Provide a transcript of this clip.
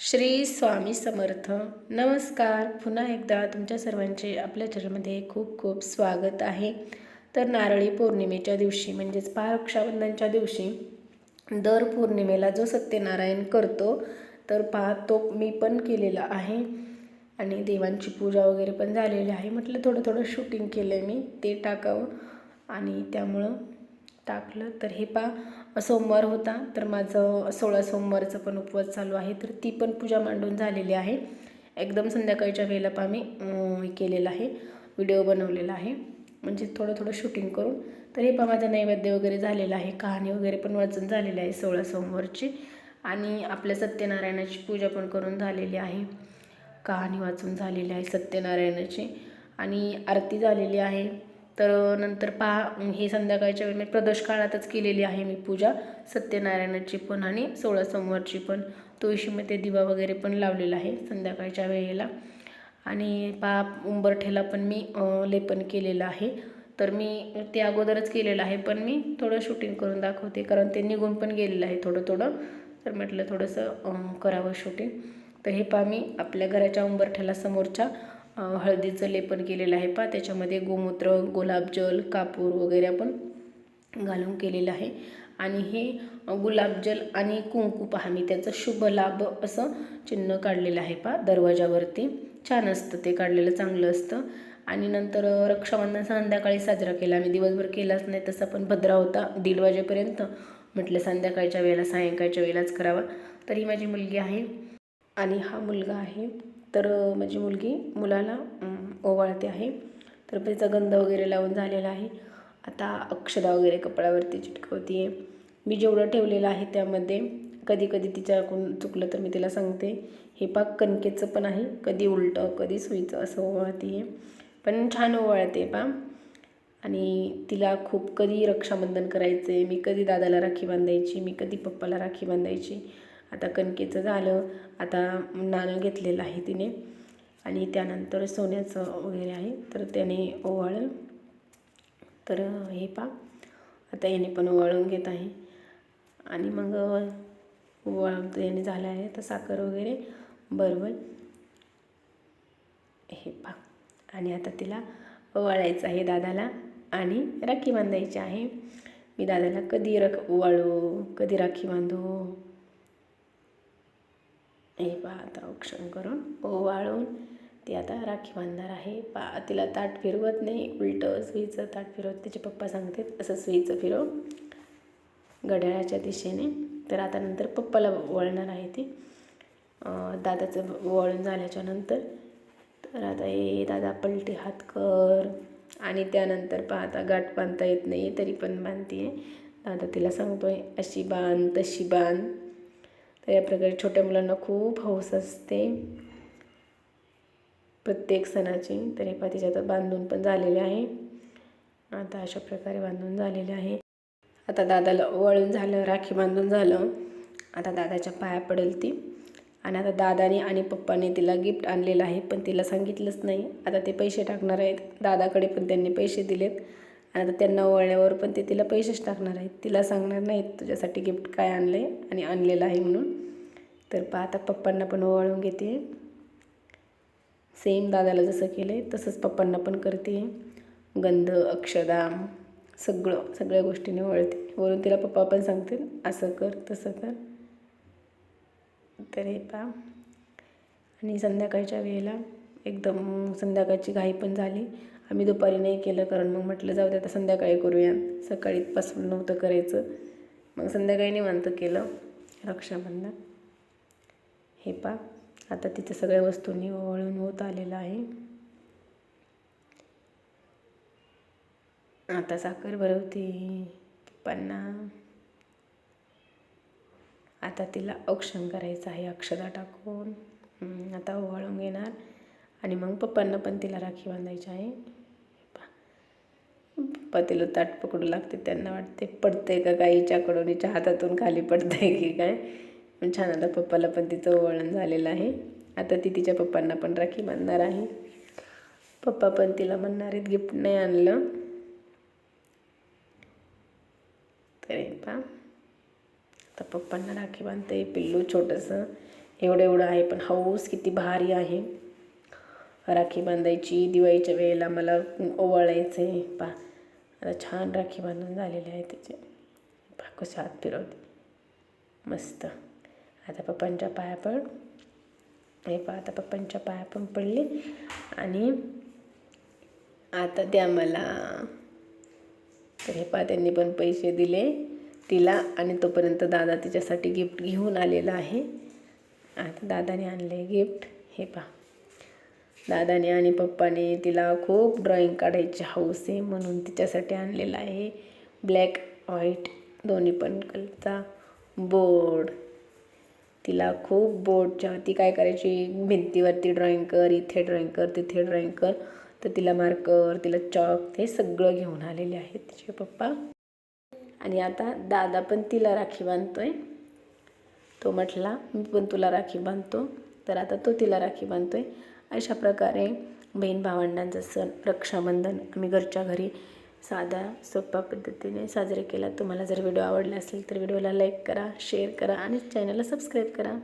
श्री स्वामी समर्थ. नमस्कार. पुन्हा एकदा तुमच्या सर्वांचे आपल्या चॅनलमध्ये खूप खूप स्वागत आहे. तर नारळी पौर्णिमेच्या दिवशी म्हणजेच पहा रक्षाबंधनच्या दिवशी दर पौर्णिमेला जो सत्यनारायण करतो तर पहा तो मी पण केलेला आहे. आणि देवांची पूजा वगैरे पण झालेली आहे. म्हटलं थोडं थोडं शूटिंग केलं आहे मी ते टाकावं. आणि त्यामुळं टाकलं तर हे पा सोमवार होता तर माझं सोळा सोमवारचं पण उपवास चालू आहे तर ती पण पूजा मांडून झालेली आहे. एकदम संध्याकाळच्या वेळेला पा मी केलेला केलेलं आहे व्हिडिओ बनवलेला आहे. म्हणजे थोडं थोडं शूटिंग करून तर हे पा माझं नैवेद्य वगैरे झालेलं आहे कहाणी वगैरे पण वाचून झालेली आहे सोळा सोमवारची. आणि आपल्या सत्यनारायणाची पूजा पण करून झालेली आहे. कहाणी वाचून झालेली आहे सत्यनारायणाची. आणि आरती झालेली आहे. तर नंतर पहा हे संध्याकाळच्या वेळी मी प्रदोष काळातच केलेली आहे मी पूजा सत्यनारायणाची पण आणि सोळा सोमवारची पण. तुळशीमध्ये दिवा वगैरे पण लावलेला आहे संध्याकाळच्या वेळेला. आणि पा उंबरठ्याला पण मी लेपन केलेलं आहे. तर मी ते अगोदरच केलेलं आहे पण मी थोडं शूटिंग करून दाखवते कारण ते निघून पण गेलेलं आहे थोडं थोडं. तर म्हटलं थोडंसं करावं शूटिंग तर हे पा मी आपल्या घराच्या उंबरठ्याला समोरच्या हळदीचं लेपन केलेलं आहे पा. त्याच्यामध्ये गोमूत्र गुलाबजल कापूर वगैरे आपण घालून केलेलं आहे. आणि हे गुलाबजल आणि कुंकू पहा मी त्याचं शुभ लाभ असं चिन्ह काढलेलं आहे पा. दरवाजावरती. छान असतं ते काढलेलं चांगलं असतं. आणि नंतर रक्षाबंधन संध्याकाळी साजरा केला. मी दिवसभर केलाच नाही तसा पण भद्रा होता. दीड वाजेपर्यंत म्हटलं संध्याकाळच्या वेळेला सायंकाळच्या वेळेलाच करावा. तर ही माझी मुलगी आहे. आणि हा मुलगा आहे तर माझी मुलगी मुलाला ओवाळते आहे. तर त्याचा गंध वगैरे लावून झालेला आहे. आता अक्षदा वगैरे कपड्यावरती चिटकवते आहे मी जेवढं ठेवलेलं आहे त्यामध्ये कधी कधी तिच्याकडून चुकलं तर मी तिला सांगते. हे पाक कणकेचं पण आहे. कधी उलटं कधी सुईचं असं ओवाळते आहे पण छान ओवाळते पा. आणि तिला खूप कधी रक्षाबंधन करायचं आहे मी कधी दादाला राखी बांधायची मी कधी पप्पाला राखी बांधायची. आता कणकेचं झालं आता नाणं घेतलेलं आहे तिने. आणि त्यानंतर सोन्याचं वगैरे आहे तर त्याने ओवाळलं. तर हे पा आता याने पण ओवाळून घेत आहे. आणि मग ओवाळून याने झालं आहे तर साखर वगैरे बरोबर. हे पा. आणि आता तिला ओवाळायचं आहे दादाला आणि राखी बांधायची आहे. मी दादाला कधी रख ओवाळू कधी राखी बांधू? हे पहा आता औक्षण करून ओवाळून ती आता राखी बांधणार आहे. पा तिला ताट फिरवत नाही उलटं सुईचं ताट फिरवत तिचे पप्पा सांगतात असं सुईचं फिरव. घड्याळाच्या दिशेने. तर आता नंतर पप्पाला वळणार आहे ती. दादाचं वळून झाल्याच्यानंतर. तर आता हे दादा पलटी हात कर. आणि त्यानंतर पाहता गाठ बांधता येत नाही तरी पण बांधते दादा तिला सांगतोय अशी बांध तशी बांध. तर या प्रकारे छोट्या मुलांना खूप हौस असते. प्रत्येक सणाची. तर हे पहा तिच्यात बांधून पण झालेले आहे. आता अशा प्रकारे बांधून झालेले आहे. आता दादाला वळून झालं राखी बांधून झालं. आता दादाच्या पाया पडेल ती. आणि आता दादाने आणि पप्पाने तिला गिफ्ट आणलेलं आहे पण तिला सांगितलंच नाही. आता ते पैसे टाकणार आहेत. दादाकडे पण त्यांनी पैसे दिलेत. आणि आता त्यांना वळल्यावर पण ते तिला पैसेच टाकणार आहेत. तिला सांगणार नाहीत तुझ्यासाठी गिफ्ट काय आणलं आहे आणि आणलेलं आहे म्हणून. तर पहा आता पप्पांना पण ओवाळून घेते. सेम दादाला जसं केलं आहे तसंच पप्पांना पण करते. गंध अक्षदा सगळं सगळ्या गोष्टीने वळते वरून तिला पप्पा पण सांगते असं कर तसं कर. तर हे पहा. आणि संध्याकाळच्या वेळेला एकदम संध्याकाळची घाई पण झाली. आम्ही दुपारी नाही केलं कारण मग म्हटलं जाऊ दे आता संध्याकाळी करूया. सकाळीपासून नव्हतं करायचं. मग संध्याकाळी निवांत केलं. रक्षाबंधन. हे पा आता तिथं सगळ्या वस्तूंनी ओवाळून होत आलेलं आहे. आता साखर भरवते. पप्पांना आता तिला औक्षण करायचं आहे अक्षदा टाकून. आता ओवाळून घेणार. आणि मग पप्पांना पण तिला राखी बांधायची आहे. पप्पा पप्पा तिला ताट पकडू लागते त्यांना वाटते पडतंय का काय? हिच्याकडून हिच्या हातातून खाली पडतंय की काय? पण छान आता पप्पाला पण तिचं वळण झालेलं आहे. आता ती तिच्या पप्पांना पण राखी बांधणार आहे. पप्पा पण तिला म्हणणार आहेत गिफ्ट नाही आणलं. तर पा पहा. आता पप्पांना राखी बांधते पिल्लू छोटंसं. एवढं एवढं आहे पण हौस किती भारी आहे. राखी बांधायची दिवाळीच्या वेळेला मला ओवाळायचं आहे पा आता छान राखी बांधून झालेले आहे त्याचे पा कसं हात फिरवते. मस्त. आता पप्पांच्या पाया पण हे पहा आता पप्पांच्या पाया पण पडले. आणि आता द्या मला. तर हे पहा त्यांनी पण पैसे दिले तिला आणि तोपर्यंत दादा तिच्यासाठी गिफ्ट घेऊन आलेला आहे. आता दादाने आणले गिफ्ट हे पहा. दादाने आणि पप्पाने तिला खूप ड्रॉईंग काढायची हौस आहे म्हणून तिच्यासाठी आणलेला आहे. ब्लॅक व्हाईट दोन्ही पण कलरचा बोर्ड तिला खूप बोर्डच्या ती काय करायची भिंतीवरती ड्रॉइंग कर इथे ड्रॉइंग कर तिथे ड्रॉइंग कर. तर तिला मार्कर तिला चॉक हे सगळं घेऊन आलेले आहेत तिचे पप्पा. आणि आता दादा पण तिला राखी बांधतो आहे तो म्हटला मी पण तुला राखी बांधतो. तर आता तो तिला राखी बांधतो आहे अशा प्रकारे बहीण भावंडांचा सण रक्षाबंधन आम्ही घरच्या घरी साधा सोप्या पद्धतीने साजरे केला. तुम्हाला जर व्हिडिओ आवडला असेल तर व्हिडिओला लाईक करा शेअर करा आणि चॅनलला सबस्क्राईब करा.